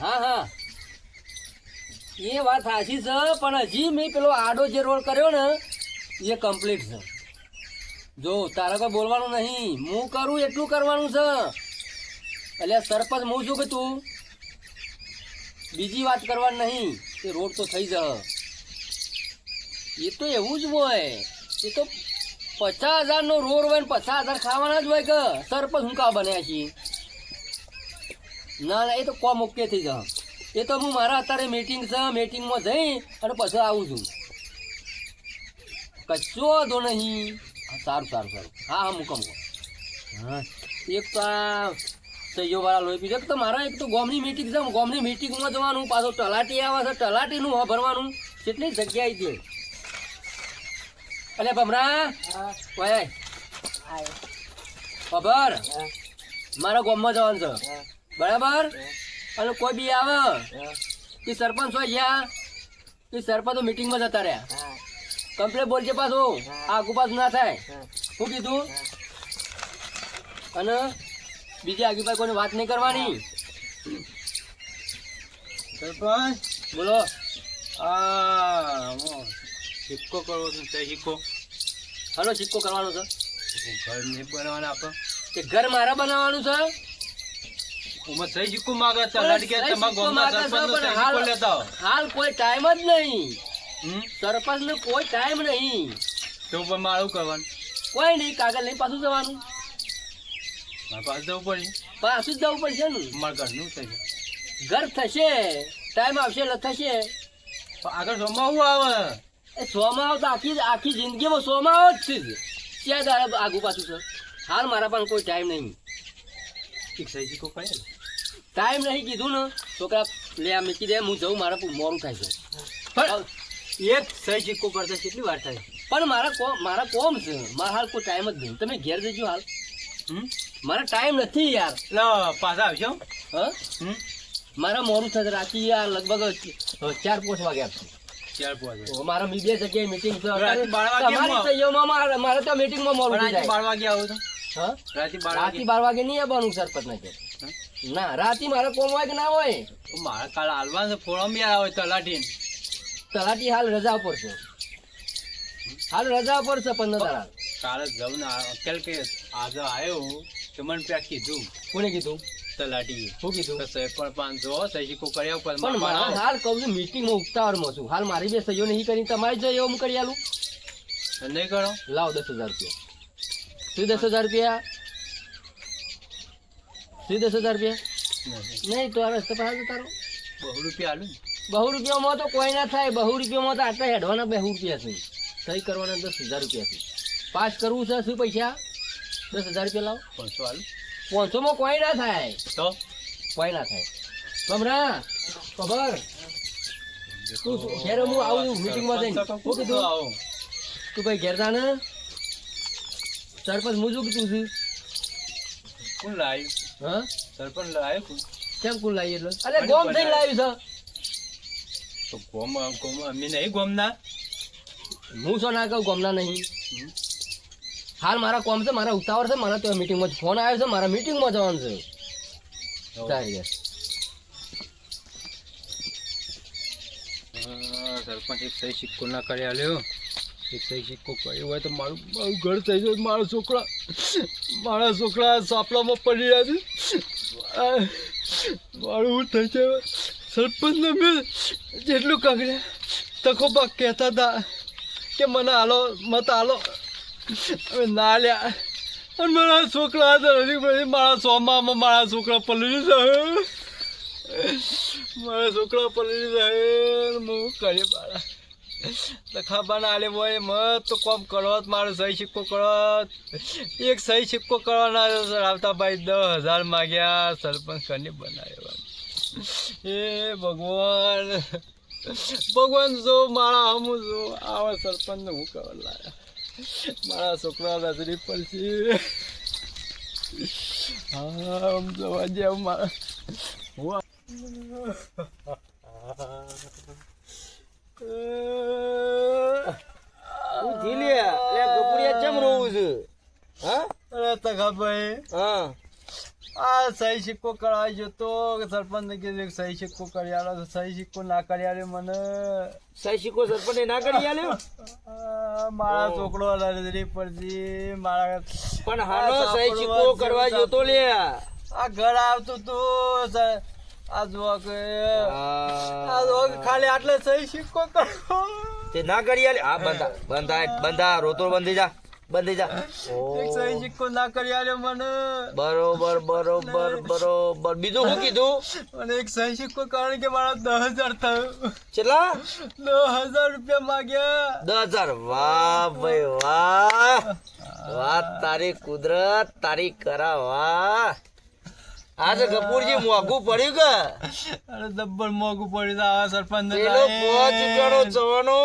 હા હા. એ વાત સાચી છે, પણ હજી મેં પેલો આડો જે રોલ કર્યો ને, એ કમ્પ્લીટ છે. જો, તારે કોઈ બોલવાનું નહીં. હું કરું, એટલું કરવાનું છે. એટલે સરપંચ હું છું કે તું બીજી વાત કરવાની નહીં. એ રોડ તો થઈ જશે. એ તો એવું જ હોય. એ તો પચાસ હજારનો રોડ હોય ને પચાસ હજાર ખાવાના જ હોય કે? સરપંચ હું કા બન્યા છીએ? ના ના એ તો કોમ ઓકે થઈ જાવ. એ તો હું મારા અત્યારે મીટિંગ છે મીટિંગમાં જઈ અને પછી આવું છું. કશો વાંધો નહીં. સારું સારું સારું. હા હા મૂકો મૂકો. હા એક તો આ સહીઓવાળા લોહી પીધો. તો મારા એક તો ગોમની મીટિંગ છે. ગોમની મીટિંગમાં જવાનું પાછો તલાટી આવે છે તલાટીનું હા ભરવાનું. કેટલી જગ્યાએ છે અલે ભમરા. ઓય ખબર? મારા ગામમાં જવાનું છે. બરાબર? અને કોઈ બી આવે એ સરપંચ હોય ગયા એ સરપંચ મિટિંગમાં જતા રહ્યા. કમ્પ્લેટ બોલજે પાછું. આગુ પાછું ના થાય. શું કીધું? અને બીજી આગી પાસે કોઈ વાત નહીં કરવાની? સરપંચ? બોલો. આ સિક્કો કરવો છે તે સિક્કો. હલો સિક્કો કરવાનો છે. ઘર નહીં બનાવવાના આપણે. કે ઘર મારા બનાવવાનું છે? ઉમર સહી સિક્કો માગે તલાટી કે તમારા ગામના માગે છે, સહી લેતા હાલ કોઈ ટાઈમ જ નહીં? સરપંચ ને કોઈ ટાઈમ નહીં. તો પણ મારું કરવાનું? કોઈ નહીં કાગળ લઈને પાછું જવાનું. જવું પાછું જ જવું પડશે ને. મારા ઘરનું થઈ ઘર થશે. ટાઈમ આવશે એટલે થશે. આગળ શું આવે? એ સોમાં આવ તો આખી આખી જિંદગીમાં સોમાં આવ જ છે. ત્યાં આગુ પાછું છે. હાલ મારા પાસે કોઈ ટાઈમ નહીં. સહી સિક્કો ને ટાઈમ નહીં. કીધું ને છોકરા લે આ મૂકી દે હું જઉં મારા મોરું થાય છે. પણ એક સહી સિક્કો કરતા કેટલી વાર થાય પણ મારા કોમ મારા કોમ છે. મારા હાલ કોઈ ટાઈમ જ નહીં. તમે ઘેર જજો હાલ. મારા ટાઈમ નથી યાર. પાછા આવજો. હા? મારા મોરું થશે રાતે યાર લગભગ ચાર પાંચ પાંચ તો મારા બે જગ્યાએ મીટિંગ વાગે મારે મારે તો મીટિંગમાં મોરું રાતે બાર વાગે આવો તો. હા? રાતે બાર વાગે. બાર વાગે નહીં આવવાનું સરપંચ ને કે. ના રાતે મારે કોમ હોય કે ના હોય? મારા કાલ હાલવા છે ફોરમ બી આવે તલાટી તલાટી હાલ રજા ઉપર છે. હાલ રજા ઉપર છે પંદર તારા. કાલે જવું ને અત્યારે કે આજે આવ્યો તો મને ત્યાં કીધું. કોને કીધું? તલાટી શું કીધું? પણ પાંચસો સહી કર્યા પણ પણ મારા હાલ કહું છું મીટિંગમાં ઉતાવળમાં છું. હાલ મારી બે સહીઓ નહીં કરી તમારી જો એવું કરી આલું. નહીં કરો? લાવ દસ હજાર રૂપિયા. શું દસ હજાર રૂપિયા? શું દસ હજાર રૂપિયા નહીં તો પર હાલ તારો. બહુ રૂપિયા આલું બહુ રૂપિયામાં તો કોઈ ના થાય બહુ રૂપિયામાં તો આટલા હેડવાના બહુ રૂપિયા છે. સહી કરવાના દસ હજાર રૂપિયા છે. પાસ કરવું છે શું પૈસા? દસ હજાર રૂપિયા લાવો. પાંચસો આલું. પાંચસોમાં કોઈ ના થાય. તો? કોઈ ના થાય. કમરા ખબર? તું ઘેર હું આવું મીટિંગમાં જઈને. શું કીધું તું ભાઈ ઘેર જા ને. સરપંચ હું શું છું? કોણ લાવ્યું હા? સરપંચ લાવ્યો કોણ? કેમ કુલ લાવી એટલે? અરે ગોમ થઈને લાવ્યું તો ગોમ ગોમ અમે નહીં ગોમના. હું શું ના કહું ગોમના નહીં. હાલ મારા કોમ છે મારા ઉતાવળ છે મારા તો મીટિંગમાં ફોન આવ્યો છે મારા મીટિંગમાં જવાનું છે. સારી યાર. સરપંચ એક સહી સિક્કો ના કરી આલ્યો સહી સિક્કો કર્યો હોય તો મારું મારું ઘર થઈ જાય, મારા છોકરા મારા છોકરા સાપડામાં પડી રહ્યા છે. મારું હું થઈ જાય, સરપંચને મેં જેટલું કગડ્યા તકોબા કહેતા હતા કે મને હાલો મત હાલો હવે ના લ્યા. અને મારા છોકરા હતા, હજી મારા સોમામાં મારા છોકરા પલળી જાય મારા છોકરા પલળી જાય હું કરી મારા. લખાબા ના લે હોય મત તો કોમ કરો, મારો સહી સિક્કો કરો. એક સહી સિક્કો કરવાના રાવતાભાઈ દસ હજાર માગ્યા, સરપંચ કરીને બનાવ્યો. એ ભગવાન ભગવાન જો મારા હમું જો, આવા સરપંચ ને હું કરવા લાયા મારા છોકરા રજરી પડશે હા, આમ જેવ મારા હું હું ઝીલે એટલે ગપુડિયા ચમ રોવું છે? હા? અરે તગાભાઈ. હા. આ સહી સિક્કો કરાવી જતો સરપંચ કીધું સહી સિક્કો કરી આલો તો સહી સિક્કો ના કરી આલ્યો મને. સહી સિક્કો સરપંચ ના કરી આવ્યો મારા છોકરો નજરી પડતી મારા પણ હાલો સહી સિક્કો કરવા જતો જોતો લે આ ઘર આવતું તું આ. જુઓ કે આ ખાલી આટલે સહી સિક્કો કરો તે ના કરી આલે. હા બંધા બંધા બંધા રોતો બંધી જા બંધી જા. સહી સિક્કો ના કરી મને. બરોબર બરોબર બરોબર. બીજું શું કીધું? મને એક સહી સિક્કો કારણ કે મારા દસ હજાર થયું. કેટલા દસ હજાર રૂપિયા માગ્યા. દસ હજાર? વાહ ભાઈ વાહ. વાહ તારી કુદરત તારી કરા વાહ. આજે કપૂરજી મોંઘું પડ્યું કે. અરે જબ્બર મોંઘું પડ્યું છે આ સરપંચ પેલો પાંચ રૂપિયાનો જવાનો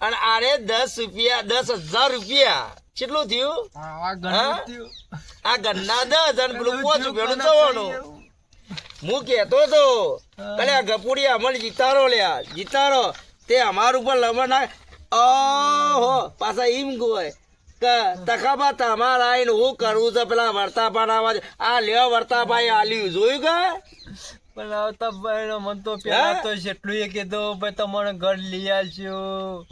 અને આરે દસ રૂપિયા દસ હજાર રૂપિયા. કેટલું થયું? આ હા? થયું. આ ગન્ના દસ અને પેલું પાંચ રૂપિયાનું ચવાનું હું કહેતો તો કલે આ ગપુડી અમલ જીતારો લ્યા જીતારો તે અમાર ઉપર લમણ ના ઓહો પાછા ઈમ ગોય. તખાબા તમારે આવીને હું કરવું છે પેલા વર્તાપા ના આ લ્યો વર્તાભાઈ આલ્યું જોયું કે? પણ આવતા ભાઈ મન તો પેલા તો એટલું એ કીધું ભાઈ તમારે ઘર લઈ આલશું.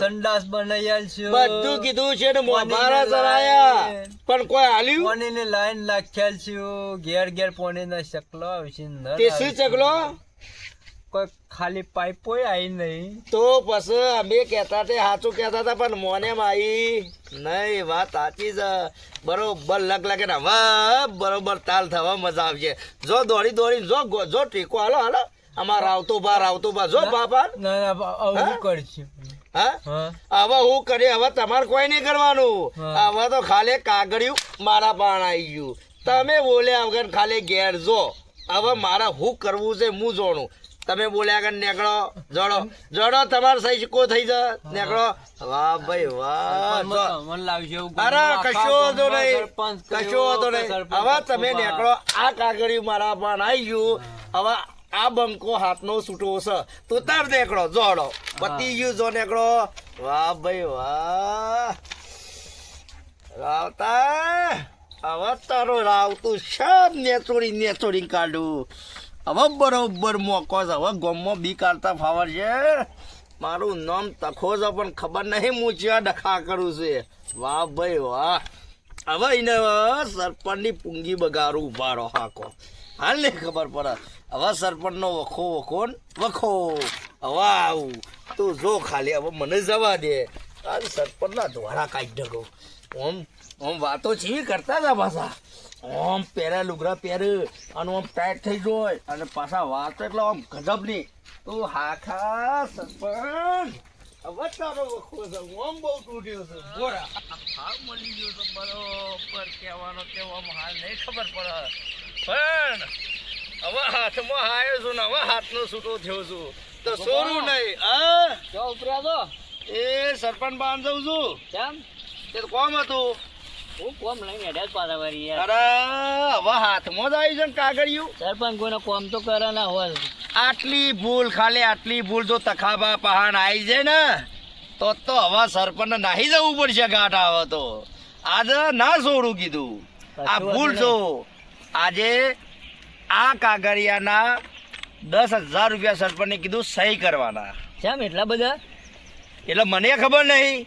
સંડાસ બનાવી આલશું. બધું કીધું છે ને મારા સરાયા પણ કોઈ આલ્યું? પાણીની લાઈન નાખ્યા છું ઘેર ઘેર પાણીના ચકલો આવશે તે શું ચકલો? કોઈ ખાલી પાઇપો આવી નહીં તો પછી અમે કહેતા તે સાચું કહેતા હતા પણ મોને માઈ નહીં વાત સાચી છે. બરોબર લગ લાગે ને હવે બરોબર તાલ થવા મજા આવશે જો દોડી દોડી જો જો ટીકો હાલો હાલો. અમાર આવતો બા આવતો બા જો બાપા હા? કરશું. હા? હા. હવે હું કરી હવે તમારે કોઈ નહીં કરવાનું. હવે તો ખાલી કાગળિયું મારા પાણ આવી ગયું. તમે બોલ્યા વગર ખાલી ઘેર જો. હવે મારે હું કરવું છે હું જોણું. તમે બોલ્યા વગર નેકળો જડો. જડો તમારે સહી સિક્કો થઈ જાય નેકળો. વાહ ભાઈ વાહ. અરે કશો વાંધો નહીં. કશો વાંધો નહીં. હવે તમે નેકળો. આ કાગળી મારા પણ આવી ગયું. હવે આ બંકો હાથનો છૂટો છે. તો તાર નેકળો જોડો. પતી ગયું જો નેકળો. વાહ ભાઈ વાહ. રાવતા હવે તારો રાવતું સબ નેચોડી નેચોડી કાઢું. હવે બરોબર મોકો છે. હવે ગોમમાં બી કાઢતા ફાવર છે. મારું નામ તખો છે પણ ખબર નહીં, હું જ્યાં ડખા કરું છે વાહ ભાઈ વાહ. હવે એને સરપંચની પૂંગી બગારું ઉભારો હાકો. હાલ ને ખબર પડે. હવે સરપંચનો વખો વખો વખો. હવે આવું. તું જો ખાલી, હવે મને જવા દે. આ સરપંચના દ્વારા કાઢી ઢગો. ઓમ ઓમ વાતો છે કરતા હતા પાછા? ઓમ પહેરા લુગરા પહેરે અને ઓમ ટાઈટ થઈ જોય અને પાછા વાતો એટલે આમ ગજબની તું હાખા સરપંચ. હવે તારો વખો છે. ઓમ બહુ તૂટ્યો છે. બોરા. હાલ મળી ગયો તો બરોબર કહેવાનો તેવો આમ હાલ નહીં ખબર પડે. પણ હવે હાથમાં આવ્યો છું ને હવે હાથનો છૂટો થયો છું. તો સોરું નહીં આ જો તો એ સરપંચ બાન જઉં છું. કેમ? તે તો કોમ હતું. હું કોમ લઈને હેડ્યા પાછા વળી અરે હવે હાથમાં જ આવી છે ને કાગળિયું. સરપંચ કોઈને કોમ તો કરે ના હોય. આટલી ભૂલ ખાલી આટલી ભૂલ જો તખાબા પહાણ આવી જાય ને તો તો હવે સરપંચ નાહી જવું પડશે ઘાટ આવે તો. આજે ના છોડું કીધું. આ ભૂલ છો આજે આ કાગળિયાના દસ હજાર રૂપિયા સરપંચને કીધું સહી કરવાના. કેમ એટલા બધા? એટલે મને ખબર નહીં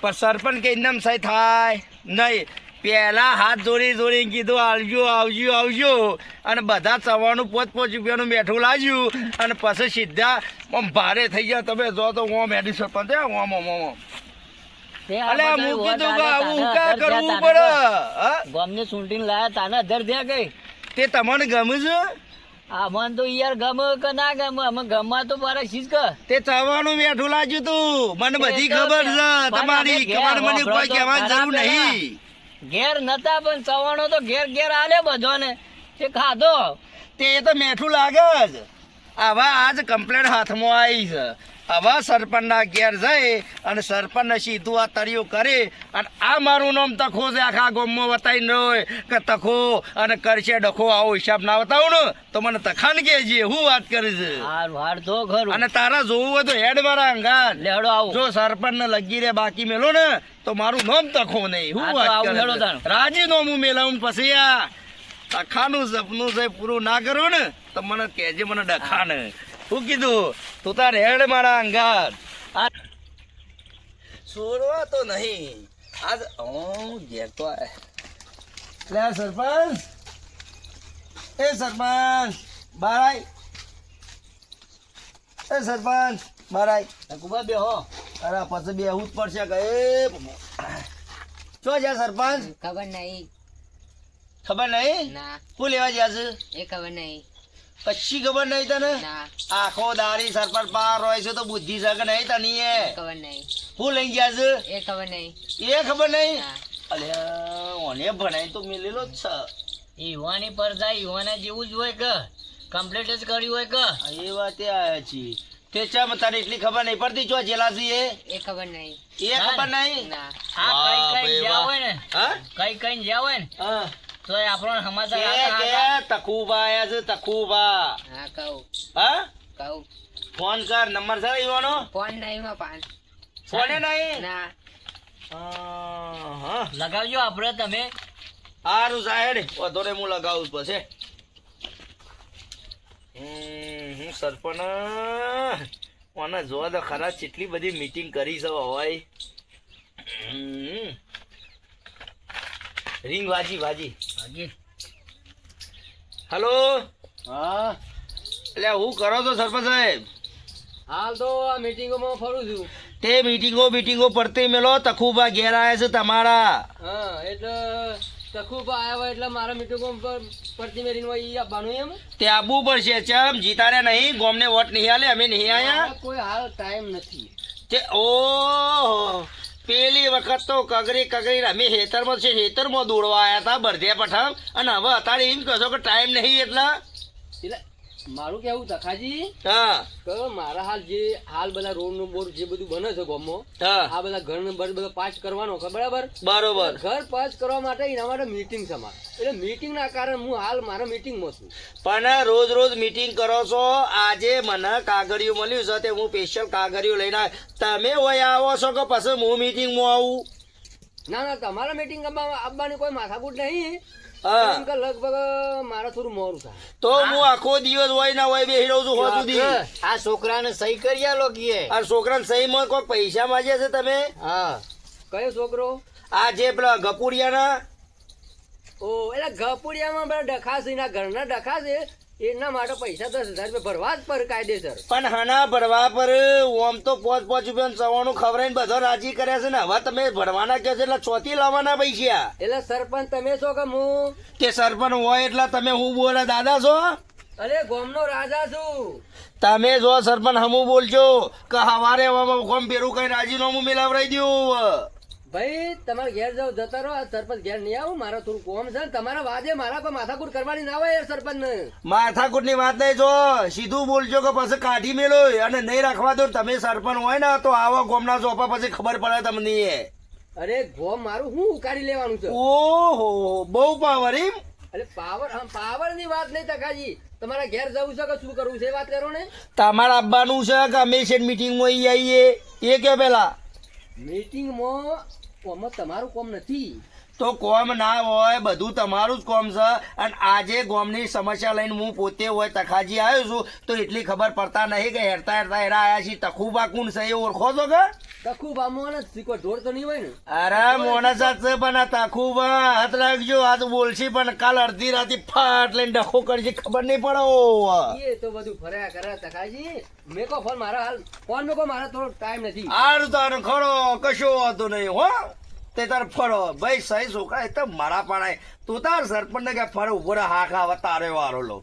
પણ સરપંચ કે નામ સહી થાય નહીં. પહેલાં હાથ જોડી જોડી કીધું આવજો આવજો આવજો. અને બધા ચવાનું પોચ પોચ રૂપિયાનું બેઠું લાવ્યું. અને પછી સીધા આમ ભારે થઈ ગયા. તમે જો તો ઓમ એડી સરપંચ ઓમ ઓમ ઓમ ઓમ. અલે હું કીધું કે આવું કા કરવું પડે? હા? ગમને સુંટીને લાયા તાને અધર થયા કઈ? તે તમને ગમ્યું છે? આ મન તો યાર ગમે કે ના ગમે અમે ગમવા તો મારા શીજ કે. તે ચવાનું બેઠું લાગ્યું તું. મને બધી ખબર છે. તમારી ઘેર મને કોઈ કહેવાની જરૂર નહીં. ઘેર નતા પણ સવાણો તો ઘેર ઘેર આલે બધોને. તે ખાધો. તે તો મેઠું લાગે જ. આવા આજ કમ્પ્લેન હાથમાં આવી છે. આવા સરપંચના ઘેર જઈ અને સરપંચને સીધું આ તળિયું કરી અને આ મારું નામ તખો છે આખા ગોમમાં બતાવીને હોય કે તખો અને કરશે ડખો આવો હિસાબ ના બતાવું ને. તો મને તખાન કહેજે હું વાત કરી ખરું. અને તારા જોવું હોય તો હેડ મારા અંગાત. લેડો આવો. જો સરપંચ ને લગી રે બાકી મેલો ને તો મારું નામ તખો નહીં. હું વાત. રાજી નો હું મેલાવું પછી આ તખાનું સપનું છે પૂરું ના કરું ને તો મને કહેજે મને ડખાને. શું કીધું તું તાર હેડ મારા અંગાત. આ છોડવા તો નહીં. આજ હું ઘેરતો લે આ સરપંચ. એ સરપંચ બારાય. એ સરપંચ બારાય. આય બે હો. અરે પછી બેહવું જ પડશે કે એ શું છે સરપંચ? ખબર નહીં. ખબર નહીં? ના. શું લેવા ગયા છે? એ ખબર નહીં. કશી ખબર નહીં તને? આખો દારી સરપંચ પાર હોય છે તો બુદ્ધિ સગ નહીં તની એ ખબર નહીં હું લઈ ગયા છે? એ ખબર નહીં એ ખબર નહીં અલે ઓને ભણાય તો મેલેલો જ છે. યુવાની પર જાય યુવાના જેવું જ હોય કે. કમ્પ્લીટ જ કર્યું હોય કે. એ વાત આયા છીએ. તે ચમ તારી એટલી ખબર નહીં પડતી જો જેલાસી એ? એ ખબર નહીં એ ખબર નહીં આ કઈ કઈ જ્યાં હોય ને. હા? કઈ કઈ જ્યાં હોય ને. હા. તો આપણો સમાચાર કે તખુબા આયા છે તખુબા હા કહું. હા? કહું. ફોન કર નંબર છે ઈવાનો? ફોન નહીં માં પાન. ફોને નહીં? ના. હા લગાવજો આપણે તમે. સારું સાહેબ વધો હું લગાવું પછી. હમ, હું સરપંચ. મને જોવા તો ખરા કેટલી બધી મીટિંગ કરી છે હવાઈ. હમ. રિંગ વાજી વાજી. હલો? હા. એટલે હું કરો છો સરપંચ સાહેબ? હાલ તો આ મીટિંગોમાં ફરું છું. તે મીટિંગો મીટિંગો પડતી મેલો તખુબા ઘેર આવ્યા છે તમારા. હા એટલે તખુબા આવ્યા હોય એટલે મારા મીટિંગો પર પડતી મેરીને હોય આપવાનું એમ? તે આવવું પડશે ચમ જીતારે નહીં ગોમને વોટ નહીં આલે અમે નહીં આયા. કોઈ હાલ ટાઈમ નથી. તે ઓ પેલી વખત તો કગરી કગરી રમી. હેતરમાં છે હેતરમાં દોડવા આવ્યા હતા બરધ્યા પઠાણ. અને હવે અત્યારે એમ કહો કે ટાઈમ નહીં એટલા. એટલે મારું કેવું તખાજી? હા. કે મારા હાલ જે હાલ બધા રોડનું બોર જે બધું બને છે ગોમો હા. આ બધા ઘર નંબર બધા પાસ કરવાનો છે બરાબર? બરોબર. ઘર પાસ કરવા માટે એના માટે મીટિંગ છે મારે. એટલે મીટિંગ ના કારણે હું હાલ મારા મીટિંગમાં છું. પણ રોજ રોજ મીટિંગ કરો છો આજે મને કાગળિયું મળ્યું છે તે હું સ્પેશિયલ કાગળિયું લઈને તમે હોય આવો છો કે પછી હું મીટિંગમાં આવું? ના ના તમારા મીટિંગ આવવાની કોઈ માથાકૂટ નહીં. કે લગભગ મારે થોડું મોડું થાય. તો હું. આખો દિવસ હોય ના હોય બેસી રહું છું હોદ સુધી. આ છોકરાને સહી કરી આલો કીએ. આ છોકરાને સહીમાં કોઈ પૈસા માંગે છે તમે? હા. કયો છોકરો? આ જે પેલા ગપુડિયાના? ઓ એટલે ગપુડિયામાં બધા ડખા છે એના ઘરના ડખા છે? એના માટે પૈસા દસ હજાર રૂપિયા ભરવા જ પર કાયદેસર. પણ હાના ભરવા પર ઓમ તો પોચ પોચ રૂપિયા સવાનું ને બધો રાજી કર્યા છે ને. હવે તમે ભરવાના કહો છો એટલે ચોથી લાવવાના પૈસા. એટલે સરપંચ તમે છો કે હું? તે સરપંચ હોય એટલે તમે હું બોલે? દાદા છો? અરે ગોમનો રાજા છું. તમે જો સરપંચ હમું બોલજો. કે હવારે ગોમ પેરું કઈ રાજીનામું મિલાવરાઈ દઉં ભાઈ તમારે ઘેર જાવ જતા રહો. સરપંચ ઘેર નહીં આવું. મારો થોડું કોમ છે ને તમારા વાજે મારા પર માથાકૂટ કરવાની ના હોય સરપંચ ને માથાકૂટની વાત નહીં જો. સીધું બોલજો કે પછી કાઢી મેલો અને નહીં રાખવા દો તમે સરપંચ હોય ને તો આવો ગોમના ચોપા પછી ખબર પડે તમને અરે ગોમ મારું શું ઉકાળી લેવાનું છે? ઓહો બહુ પાવર એમ. અરે પાવર પાવરની વાત નહીં તકાજી તમારા ઘેર જવું છે કે શું કરવું છે વાત કરો ને. તમારા અબ્બાનું છે કે અમે છે મીટિંગમાં આવીએ એ કે પેલા? મીટિંગમાં આમાં તમારું કોમ નથી. તો કોમ ના હોય બધું તમારું જ કોમ છે. અને આજે ગોમની સમસ્યા લઈને હું પોતે હોય તખાજી આવ્યો છું તો એટલી ખબર પડતા નહીં કે હેરતા હેરતા હેરા આવ્યા છીએ. તખુબા કોણ છે એ ઓળખો છો કે? તખુબા ને શીખો ઢોર તો નહીં હોય ને? અરે મોણસ જ છે પણ આ તખુબા હાથ રાખજો. આ તો બોલશી પણ કાલ અડધી રાતે ફાટ લઈને ડખો કરશે ખબર નહીં પડો એ તો બધું ફર્યા કરે તખાજી. મેકો ફોન મારા હાલ. ફોન મેકો મારા થોડો ટાઈમ નથી. આરું તો ખરો કશો વાંધો નહીં હો. તે તાર ફરો. ભાઈ સહી છોકરા એ તો મારા પાડાય. તું તાર સરપંચ ને કે ફર ઊભો રહે હા ખાવા તારે વારો લો.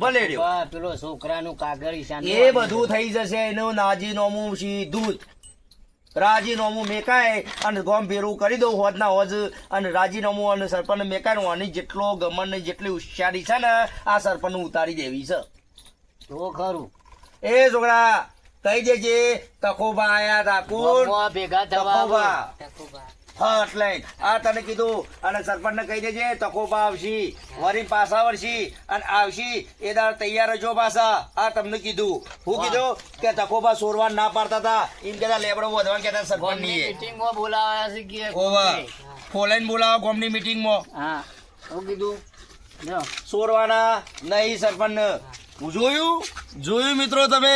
ભલે રહ્યો. પેલો છોકરાનું કાગળ એ બધું થઈ જશે. એનું નાજીનોમું સીધું રાજીનામું મેકાય અને ગોમ ભેરું કરી દઉં હોજ ના હોજ. અને રાજીનામું અને સરપંચ મેકાય. આની જેટલો ગમન ને જેટલી હોશિયારી છે ને આ સરપંચ ઉતારી દેવી છે. તો ખરું. એ છોકરા કહી દેજે તકોબા આયા તા કોણ? ભેગા થવા ટકોબા. હા એટલે આ તને કીધું અને સરપંચને કહી દેજે તકોબા આવશી વરી પાછા વરસી અને આવશી એ દાળ તૈયાર જો પાછા. આ તમને કીધું. હું કીધું કે તકોબા સોરવા ના પાડતા હતા. એમ કેતા લેબડો વધવા કેતા સરપંચની મીટિંગમાં બોલાવ્યા છે કે ઓવા ફોલાઈને બોલાવો ગોમની મીટિંગમાં હા. શું કીધું સોરવાના નહીં સરપંચ. જોયું જોયું મિત્રો તમે.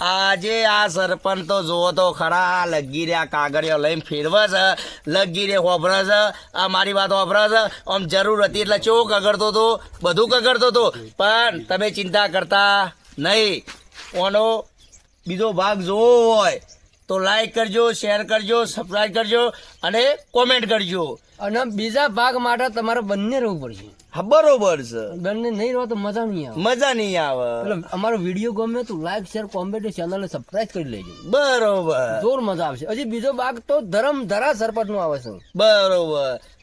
આજે આ સરપંચ તો જુઓ તો ખરા લગી રહ્યા કાગળિયો લઈને ફેરવે છે લગી રે હોભરે છે, આ મારી વાત હોભરે છે. આમ જરૂર હતી એટલે ચો કગડતો હતો બધું કગડતો હતો પણ તમે ચિંતા કરતા નહીં. ઓનો બીજો ભાગ જોવો હોય તો લાઈક કરજો શેર કરજો સબસ્ક્રાઈબ કરજો અને કોમેન્ટ કરજો. અને બીજા ભાગ માટે તમારે બંને રહેવું પડશે. હા બરોબર છે. બંને નહીં રહો તો મજા નહીં આવે. મજા નહીં આવે. એટલે અમારો વીડિયો ગમે તો લાઈક શેર કોમેન્ટ ચેનલને સબસ્ક્રાઇબ કરી લેજો. બરોબર. જોર મજા આવશે. હજી બીજો ભાગ તો ધરમ ધરા સરપટ નો આવે છે. બરોબર.